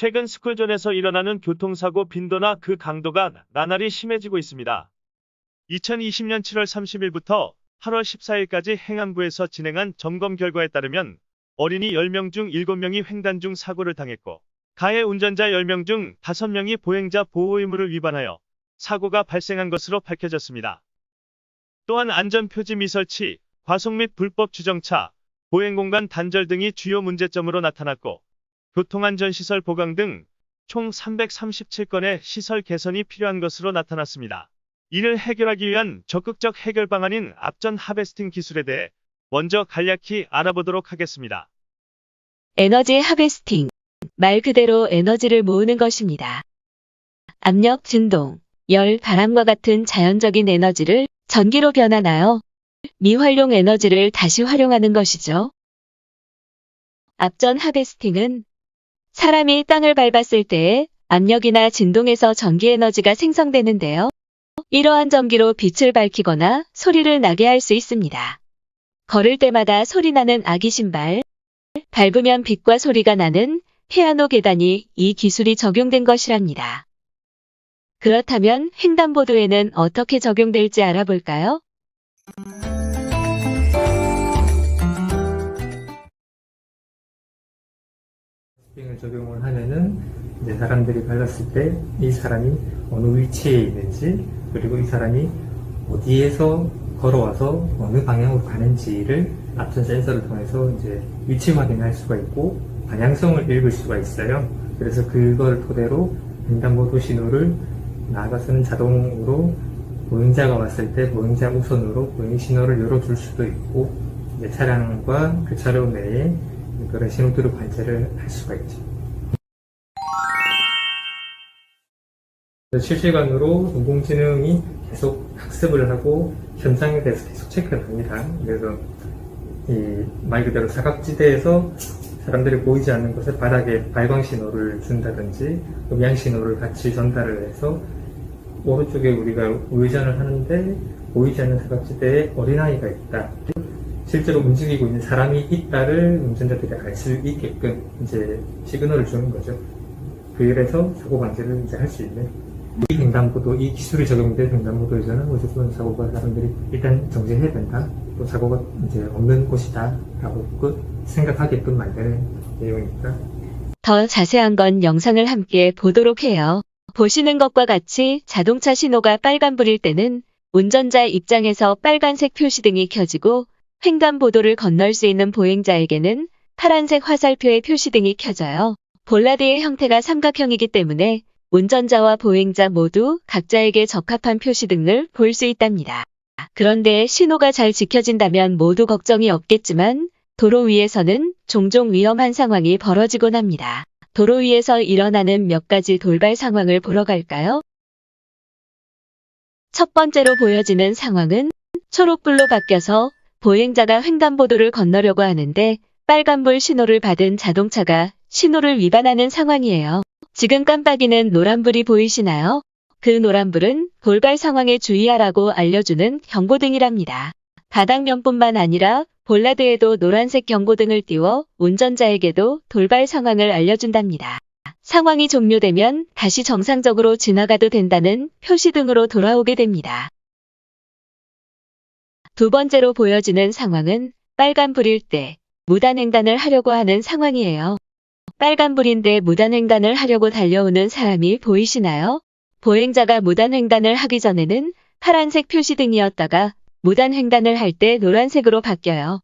최근 스쿨존에서 일어나는 교통사고 빈도나 그 강도가 나날이 심해지고 있습니다. 2020년 7월 30일부터 8월 14일까지 행안부에서 진행한 점검 결과에 따르면 어린이 10명 중 7명이 횡단 중 사고를 당했고 가해 운전자 10명 중 5명이 보행자 보호 의무를 위반하여 사고가 발생한 것으로 밝혀졌습니다. 또한 안전표지 미설치, 과속 및 불법 주정차, 보행공간 단절 등이 주요 문제점으로 나타났고 교통안전시설 보강 등 총 337건의 시설 개선이 필요한 것으로 나타났습니다. 이를 해결하기 위한 적극적 해결 방안인 앞전 하베스팅 기술에 대해 먼저 간략히 알아보도록 하겠습니다. 에너지 하베스팅. 말 그대로 에너지를 모으는 것입니다. 압력, 진동, 열, 바람과 같은 자연적인 에너지를 전기로 변환하여 미활용 에너지를 다시 활용하는 것이죠. 앞전 하베스팅은 사람이 땅을 밟았을 때에 압력이나 진동에서 전기 에너지가 생성되는데요. 이러한 전기로 빛을 밝히거나 소리를 나게 할 수 있습니다. 걸을 때마다 소리 나는 아기 신발, 밟으면 빛과 소리가 나는 피아노 계단이 이 기술이 적용된 것이랍니다. 그렇다면 횡단보도에는 어떻게 적용될지 알아볼까요? 을 적용을 하면은 이제 사람들이 발랐을 때 이 사람이 어느 위치에 있는지 그리고 이 사람이 어디에서 걸어와서 어느 방향으로 가는지를 앞전 센서를 통해서 이제 위치 확인할 수가 있고 방향성을 읽을 수가 있어요. 그래서 그걸 토대로 횡단보도 신호를 나아가서는 자동으로 보행자가 왔을 때 보행자 우선으로 보행 신호를 열어줄 수도 있고 차량과 그 차로 내에 그런 신호들을 관찰을 할 수가 있죠. 실시간으로 인공지능이 계속 학습을 하고 현상에 대해서 계속 체크를 합니다. 그래서 이 말 그대로 사각지대에서 사람들이 보이지 않는 곳에 바닥에 발광 신호를 준다든지 음향 신호를 같이 전달을 해서 오른쪽에 우리가 우회전을 하는데 보이지 않는 사각지대에 어린아이가 있다. 실제로 움직이고 있는 사람이 있다를 운전자들이 알 수 있게끔 이제 시그널을 주는 거죠. 그래서 사고 방지를 이제 할 수 있는 이 횡단보도 이 기술이 적용된 횡단보도에서는 무조건 사고가 사람들이 일단 정지해야 된다. 또 사고가 이제 없는 곳이다 라고 끝 생각하게끔 만드는 내용입니다. 더 자세한 건 영상을 함께 보도록 해요. 보시는 것과 같이 자동차 신호가 빨간불일 때는 운전자 입장에서 빨간색 표시등이 켜지고 횡단보도를 건널 수 있는 보행자에게는 파란색 화살표의 표시등이 켜져요. 볼라드의 형태가 삼각형이기 때문에 운전자와 보행자 모두 각자에게 적합한 표시등을 볼 수 있답니다. 그런데 신호가 잘 지켜진다면 모두 걱정이 없겠지만 도로 위에서는 종종 위험한 상황이 벌어지곤 합니다. 도로 위에서 일어나는 몇 가지 돌발 상황을 보러 갈까요? 첫 번째로 보여지는 상황은 초록불로 바뀌어서 보행자가 횡단보도를 건너려고 하는데 빨간불 신호를 받은 자동차가 신호를 위반하는 상황이에요. 지금 깜빡이는 노란불이 보이시나요? 그 노란불은 돌발 상황에 주의하라고 알려주는 경고등이랍니다. 바닥면뿐만 아니라 볼라드에도 노란색 경고등을 띄워 운전자에게도 돌발 상황을 알려준답니다. 상황이 종료되면 다시 정상적으로 지나가도 된다는 표시등으로 돌아오게 됩니다. 두 번째로 보여지는 상황은 빨간불일 때 무단횡단을 하려고 하는 상황이에요. 빨간불인데 무단횡단을 하려고 달려오는 사람이 보이시나요? 보행자가 무단횡단을 하기 전에는 파란색 표시등이었다가 무단횡단을 할 때 노란색으로 바뀌어요.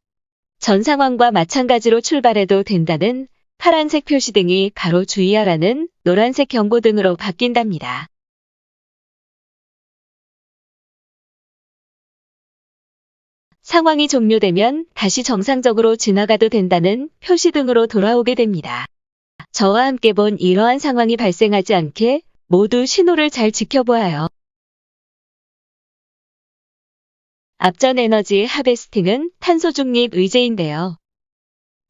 전 상황과 마찬가지로 출발해도 된다는 파란색 표시등이 바로 주의하라는 노란색 경고등으로 바뀐답니다. 상황이 종료되면 다시 정상적으로 지나가도 된다는 표시 등으로 돌아오게 됩니다. 저와 함께 본 이러한 상황이 발생하지 않게 모두 신호를 잘 지켜보아요. 앞전 에너지 하베스팅은 탄소 중립 의제인데요.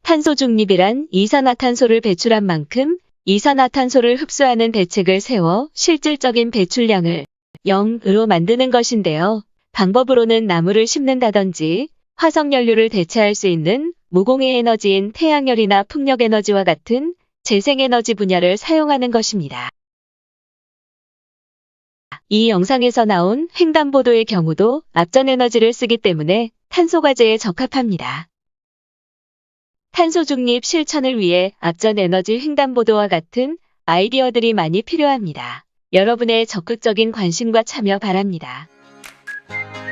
탄소 중립이란 이산화탄소를 배출한 만큼 이산화탄소를 흡수하는 대책을 세워 실질적인 배출량을 0으로 만드는 것인데요. 방법으로는 나무를 심는다든지 화석연료를 대체할 수 있는 무공해 에너지인 태양열이나 풍력 에너지와 같은 재생에너지 분야를 사용하는 것입니다. 이 영상에서 나온 횡단보도의 경우도 앞전에너지를 쓰기 때문에 탄소과제에 적합합니다. 탄소 중립 실천을 위해 앞전 에너지 횡단보도와 같은 아이디어들이 많이 필요합니다. 여러분의 적극적인 관심과 참여 바랍니다. you